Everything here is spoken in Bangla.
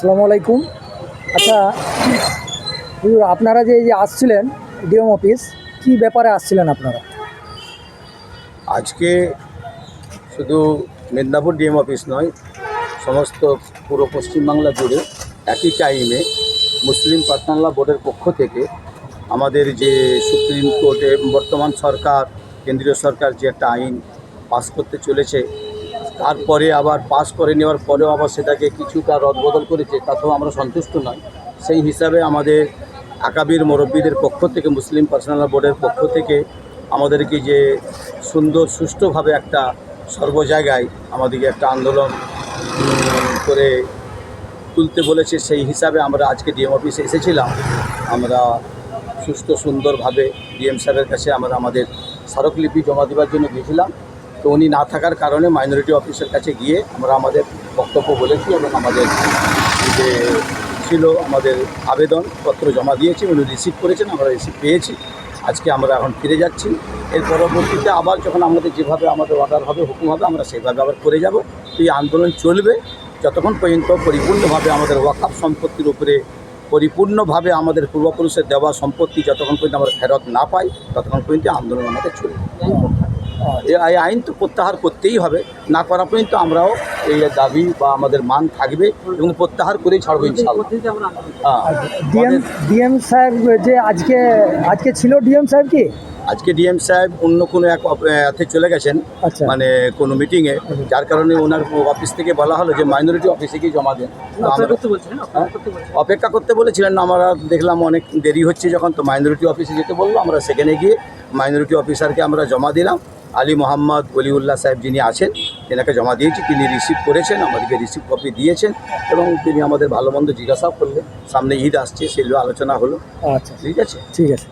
আসসালামু আলাইকুম। আচ্ছা আপনারা যে যে আসছিলেন ডিএম অফিস, কি ব্যাপারে আসছিলেন আপনারা? আজকে শুধু মেদিনীপুর ডিএম অফিস নয়, সমস্ত পুরো পশ্চিমবাংলা জুড়ে একই টাইমে মুসলিম পার্সোনাল বোর্ডের পক্ষ থেকে আমাদের যে সুপ্রিম কোর্টে বর্তমান সরকার, কেন্দ্রীয় সরকার যে একটা আইন পাস করতে চলেছে তারপরে আবার পাস করে নেওয়ার পরেও আবার সেটাকে কিছুটা রদবদল করেছে, তাতেও আমরা সন্তুষ্ট নয় সেই হিসাবে আমাদের আকাবির মুরব্বীদের পক্ষ থেকে, মুসলিম পার্সোনাল বোর্ডের পক্ষ থেকে আমাদেরকে যে সুন্দর সুষ্ঠুভাবে একটা সর্ব জায়গায় আমাদেরকে একটা আন্দোলন করে তুলতে বলেছে, সেই হিসাবে আমরা আজকে ডিএম অফিসে এসেছিলাম। আমরা সুস্থ সুন্দরভাবে ডিএম সাহেবের কাছে আমরা আমাদের স্মারকলিপি জমা দেওয়ার জন্য গিয়েছিলাম। তো উনি না থাকার কারণে মাইনরিটি অফিসের কাছে গিয়ে আমরা আমাদের বক্তব্য বলেছি এবং আমাদের যে ছিল আমাদের আবেদনপত্র জমা দিয়েছি, উনি রিসিভ করেছেন, আমরা রিসিভ পেয়েছি। আজকে আমরা এখন ফিরে যাচ্ছি। এর পরবর্তীতে আবার যখন আমাদের যেভাবে আমাদের অর্ডার হবে, হুকুম হবে, আমরা সেভাবে আবার করে যাব। এই আন্দোলন চলবে। যতক্ষণ পর্যন্ত পরিপূর্ণভাবে আমাদের ওয়াকাফ সম্পত্তির উপরে পরিপূর্ণভাবে আমাদের পূর্বপুরুষের দেওয়া সম্পত্তি যতক্ষণ পর্যন্ত আমরা ফেরত না পাই, ততক্ষণ পর্যন্ত আন্দোলন আমাদের চলবে। এই এই আইন তো প্রত্যাহার করতেই হবে। না করা পর্যন্ত আমরাও এই দাবি বা আমাদের মান থাকবে এবং প্রত্যাহার করেই ছাড়বো ইনশাল্লাহ হ্যাঁ। ডিএম সাহেব যে আজকে আজকে ছিল ডিএম সাহেব কি? আজকে ডিএম সাহেব অন্য কোনো এক এতে চলে গেছেন আচ্ছা। মানে কোনো মিটিংয়ে যার কারণে ওনার অফিস থেকে বলা হলো যে মাইনরিটি অফিসে গিয়ে জমা দেন। হ্যাঁ? অপেক্ষা করতে বলেছিলেন আমরা দেখলাম অনেক দেরি হচ্ছে যখন তো মাইনরিটি অফিসে যেতে বলল আমরা সেখানে গিয়ে মাইনরিটি অফিসারকে আমরা জমা দিলাম। আলী মোহাম্মদ অলিউল্লাহ সাহেব যিনি আছেন তেনাকে জমা দিয়েছি। তিনি রিসিভ করেছেন আমাদেরকে রিসিভ কপি দিয়েছেন এবং তিনি আমাদের ভালো মন্দ জিজ্ঞাসাও করলেন। সামনে ঈদ আসছে সেগুলো আলোচনা হলো। আচ্ছা। ঠিক আছে? ঠিক আছে।